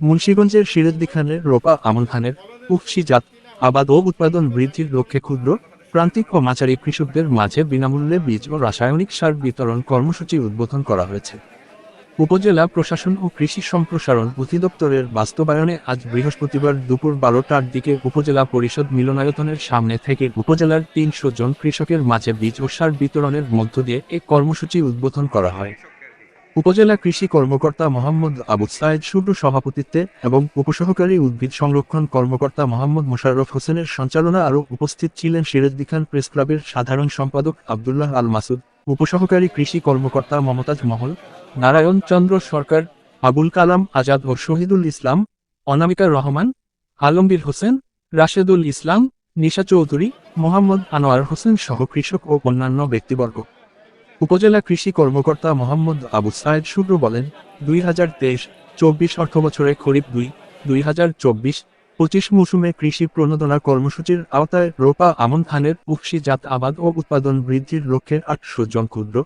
মুন্সিগঞ্জের সিরাজদি খানের, রোপা আমন খানের উফসি জাত, আবাদ ও উৎপাদন বৃদ্ধির লক্ষ্যে ক্ষুদ্র, প্রান্তিক ও মাচারি কৃষকদের মাঝে বিনামূল্যে বীজ ও রাসায়নিক সার বিতরণ কর্মসূচি উদ্বোধন করা হয়েছে। উপজেলা প্রশাসন ও কৃষি সম্প্রসারণ অধিদপ্তরের বাস্তবায়নে আজ বৃহস্পতিবার দুপুর বারোটার দিকে উপজেলা পরিষদ মিলনায়তনের সামনে থেকে উপজেলার তিনশো জন কৃষকের মাঝে বীজ ও সার বিতরণের মধ্য দিয়ে এ কর্মসূচি উদ্বোধন করা হয়। উপজেলা কৃষি কর্মকর্তা মোহাম্মদ আবু সাইদ শুভ্র সভাপতিত্বে এবং উপসহকারী উদ্ভিদ সংরক্ষণ কর্মকর্তা মোহাম্মদ মোশাররফ হোসেনের সঞ্চালনা আরও উপস্থিত ছিলেন সিরাজদি খান প্রেস ক্লাবের সাধারণ সম্পাদক আবদুল্লাহ আল মাসুদ, উপসহকারী কৃষি কর্মকর্তা মমতাজ মহল, নারায়ণ চন্দ্র সরকার, আবুল কালাম আজাদ ও শহীদুল ইসলাম, অনামিকা রহমান আলমবীর হোসেন, রাশেদুল ইসলাম, নিশা চৌধুরী, মোহাম্মদ আনোয়ার হোসেন সহ কৃষক ও অন্যান্য ব্যক্তিবর্গ। উপজেলা কৃষি কর্মকর্তা মোহাম্মদ আবু সায়েদ শুভ্র বলেন, দুই হাজার তেইশ, চব্বিশ অর্থবছরে খরিফ দুই দুই হাজার চব্বিশ, পঁচিশ মৌসুমে কৃষি প্রণোদনা কর্মসূচির আওতায় রোপা আমন ধানের জাত আবাদ ও উৎপাদন বৃদ্ধির লক্ষ্যে আটশো জন ক্ষুদ্র,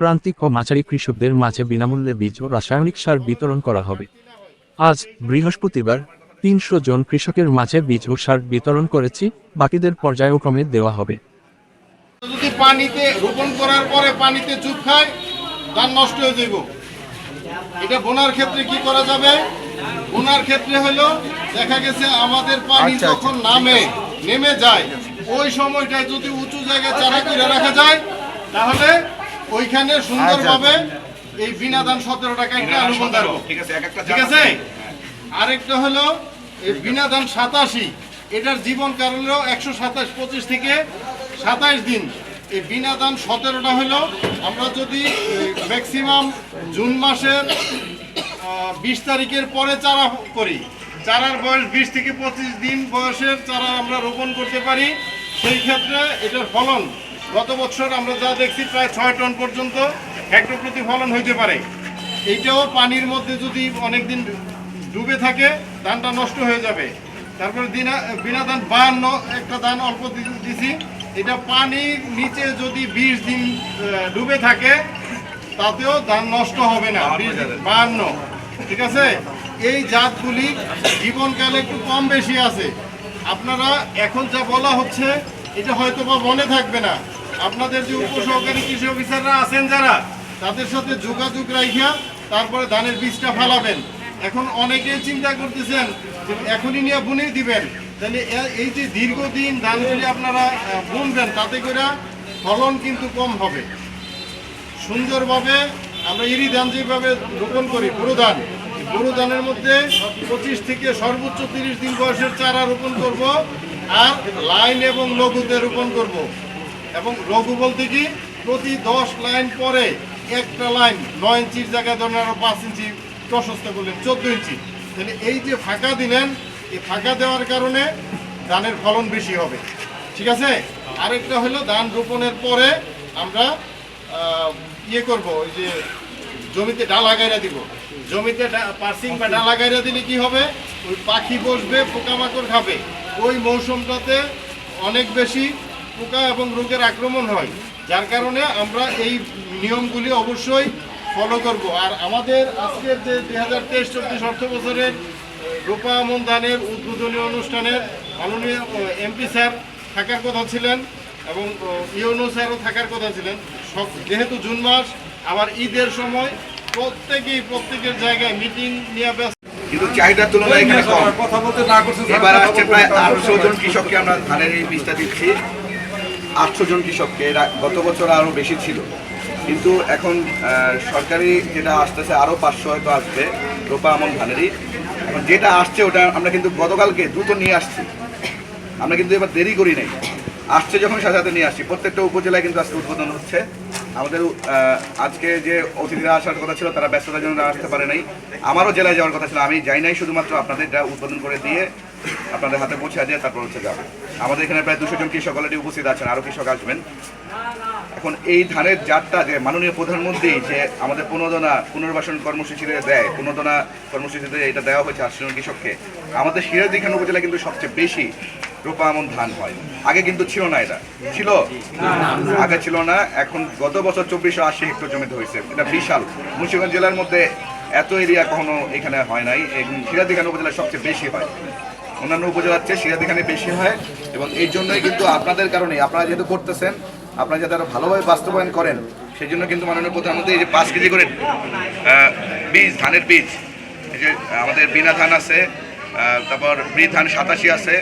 প্রান্তিক ও মাঝারি কৃষকদের মাঝে বিনামূল্যে বীজ ও রাসায়নিক সার বিতরণ করা হবে। আজ বৃহস্পতিবার তিনশো জন কৃষকের মাঝে বীজ ও সার বিতরণ করেছি, বাকিদের পর্যায়ক্রমে দেওয়া হবে। পানিতে রোপণ করার পরে পানিতে চুপ খায় ধান নষ্ট হয়ে যাইব। এটা বোনার ক্ষেত্রে কি করা যাবে? বোনার ক্ষেত্রে হলো দেখা গেছে আমাদের পানি যখন নামে নেমে যায় ওই সময়টায় যদি উঁচু জায়গায় চারা করে রাখা যায় তাহলে ওইখানে সুন্দরভাবে এই বিনা দান সতেরো টাকা একটা অনুমোদন দেবো ঠিক আছে ঠিক আছে? আরেকটা হলো এই বিনা দান সাতাশি এটার জীবন হলো একশো সাতাশ পঁচিশ থেকে সাতাশ দিন। এই বিনা দান সতেরোটা হলো, আমরা যদি ম্যাক্সিমাম জুন মাসের বিশ তারিখের পরে চারা করি, চারার বয়স বিশ থেকে পঁচিশ দিন বয়সের চারা আমরা রোপণ করতে পারি, সেই ক্ষেত্রে এটার ফলন, গত বছর আমরা যা দেখছি প্রায় ছয় টন পর্যন্ত হেক্টর প্রতি ফলন হইতে পারে। এইটাও পানির মধ্যে যদি অনেক দিন ডুবে থাকে, ধানটা নষ্ট হয়ে যাবে। তারপরে দিনা বিনা ধান বাহান্ন, একটা ধান অল্প দিছি এটা পানির নিচে যদি বিশ দিন ডুবে থাকে তাতেও ধান নষ্ট হবে না। বাহান্ন ঠিক আছে? এই জাতগুলি জীবনকালে একটু কম বেশি আছে। আপনারা এখন যা বলা হচ্ছে এটা হয়তো বা মনে থাকবে না। আপনাদের যে উপসহকারী কৃষি অফিসাররা আছেন যারা তাদের সাথে যোগাযোগ রাখিয়া তারপরে ধানের বীজটা ফেলাবেন। এখন অনেকেই চিন্তা করতেছেন যে এখনই নিয়ে বুনেই দিবেন। তাহলে এই যে দীর্ঘদিন ধান ধানগুলি আপনারা বুনবেন, তাতে করে ফলন কিন্তু কম হবে। সুন্দরভাবে আমরা ইরি ধান যেভাবে রোপণ করি বুড়ো ধান বুড়ো ধানের মধ্যে পঁচিশ থেকে সর্বোচ্চ তিরিশ দিন বয়সের চারা রোপণ করব আর লাইন এবং লঘুতে রোপণ করব। এবং লঘু বলতে কি, প্রতি দশ লাইন পরে একটা লাইন নয় ইঞ্চির জায়গায় ধরেন আরও পাঁচ ইঞ্চি প্রশস্ত করলেন, চোদ্দ ইঞ্চি। তাহলে এই যে ফাঁকা দিলেন ফাঁকা দেওয়ার কারণে ধানের ফলন বেশি হবে। ঠিক আছে? আরেকটা হলো ধান রোপণের পরে আমরা ইয়ে করব, ওই যে জমিতে ডালা গাইরা দিব। জমিতে পার্সিং বা ডালা গাইরা দিলে কি হবে? ওই পাখি বসবে, পোকামাকড় খাবে। ওই মৌসুমটাতে অনেক বেশি পোকা এবং রোগের আক্রমণ হয়। যার কারণে আমরা এই নিয়মগুলি অবশ্যই ফলো করব। আর আমাদের আজকের যে দুই হাজার তেইশ চব্বিশ অর্থ বছরের রূপা আমন ধানের উদ্বোধনী অনুষ্ঠানে মাননীয় এমপি স্যার থাকার কথা ছিলেন এবং ইউনো স্যারও থাকার কথা ছিলেন। সব যেহেতু জুন মাস আবার ঈদের সময় প্রত্যেকেই প্রত্যেকের জায়গায় মিটিং নিয়ে ব্যস্ত। কিন্তু চাহিদার তুলনায় এখানে কম। কথা বলতে না করছে এবার আসছে প্রায় আটশো জন কৃষককে আমরা ধানের এই বীজটা দিচ্ছি। আটশো জন কৃষককে এরা গত বছর আরও বেশি ছিল। কিন্তু এখন সরকারি যেটা আসতেছে আরও পাঁচশো হয়তো আসবে, রোপা আমন ধানেরই। এখন যেটা আসছে, ওটা আমরা কিন্তু গতকালকে দ্রুত নিয়ে আসছি। আমরা কিন্তু এবার দেরি করি নাই। আসছে যখন, সাথে সাথে নিয়ে আসছি। প্রত্যেকটা উপজেলায় কিন্তু আজকে উদ্বোধন হচ্ছে। আমাদের আজকে যে অতিথিরা আসার কথা ছিল, তারা ব্যস্ততার জন্য আসতে পারে নাই। আমারও জেলায় যাওয়ার কথা ছিল। আমি যাই নাই শুধুমাত্র আপনাদের এটা উদ্বোধন করে দিয়ে আপনাদের হাতে পৌঁছে দিয়ে তারপর হচ্ছে যাবে। আমাদের এখানে প্রায় দুশো জন কৃষক অলরেডি উপস্থিত আছেন। আরও কৃষক আসবেন। এখন এই ধানের জাতটা যে মাননীয় প্রধানমন্ত্রী যে আমাদের পুনর্দনা পুনর্বাসন কর্মসূচিতে দেয় পুনর্দনা কর্মসূচিতে এটা দেওয়া হয়েছে জন কৃষককে, আমাদের সিরাজদি খান উপজেলা কিন্তু সবচেয়ে বেশি রোপা আমন ধান হয়। আগে কিন্তু ছিল না এটা। ছিল? আগে ছিল না। এখন গত বছর চব্বিশশো আশি হেক্টর জমিতে হয়েছে। এটা বিশাল। মুন্সিগঞ্জ জেলার মধ্যে এত এরিয়া কখনো এখানে হয় নাই সিরাদিখান উপজেলা সবচেয়ে বেশি হয়। অন্যান্য উপজেলার চেয়ে সিরাদিখানে বেশি হয় এবং এই জন্যই কিন্তু আপনাদের কারণে আপনারা যেহেতু করতেছেন আপনারা যাতে আরও ভালোভাবে বাস্তবায়ন করেন সেই জন্য কিন্তু মাননীয় প্রধানমন্ত্রী এই যে পাঁচ কেজি করে বীজ, ধানের বীজ, এই যে আমাদের বিনা ধান আছে তারপর বৃ ধান সাতাশি আছে,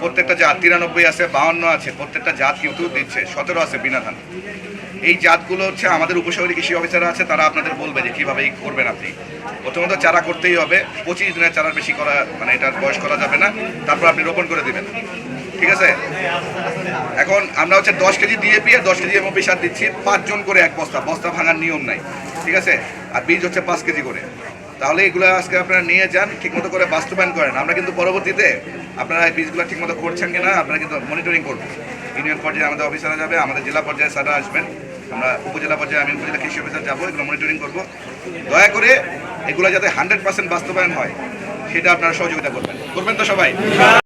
প্রত্যেকটা জাত তিরানব্বই আছে, বাউন্ন আছে, প্রত্যেকটা জাত কিন্তু দিচ্ছে, সতেরো আছে বিনা ধান। এই জাতগুলো হচ্ছে আমাদের উপশহরী কৃষি অফিসার আছে, তারা আপনাদের বলবে যে কীভাবে এই করবেন আপনি। প্রথমত চারা করতেই হবে, পঁচিশ দিনের চারার বেশি করা মানে এটার বয়স করা যাবে না, তারপর আপনি রোপণ করে দিবেন। ঠিক আছে? এখন আমরা হচ্ছে দশ কেজি ডিএপি আর দশ কেজি এমওপি সার দিচ্ছি, পাঁচজন করে এক বস্তা। বস্তা ভাঙার নিয়ম নাই, ঠিক আছে? আর বীজ হচ্ছে পাঁচ কেজি করে। তাহলে এগুলো আজকে আপনারা নিয়ে যান, ঠিকমতো করে বাস্তবায়ন করেন। আমরা কিন্তু পরবর্তীতে আপনারা এই বীজগুলো ঠিকমতো করছেন কিনা, আপনারা কিন্তু মনিটরিং করব। ইউনিয়ন পর্যায়ে আমাদের অফিসাররা যাবে, আমাদের জেলা পর্যায়ে স্যাররা আসবেন। আমরা উপজেলা পর্যায়ে, আমি উপজেলা কৃষি অফিসার যাব, এগুলো মনিটরিং করব। দয়া করে এগুলো যাতে হান্ড্রেড পার্সেন্ট বাস্তবায়ন হয়, সেটা আপনারা সহযোগিতা করবেন। করবেন তো সবাই?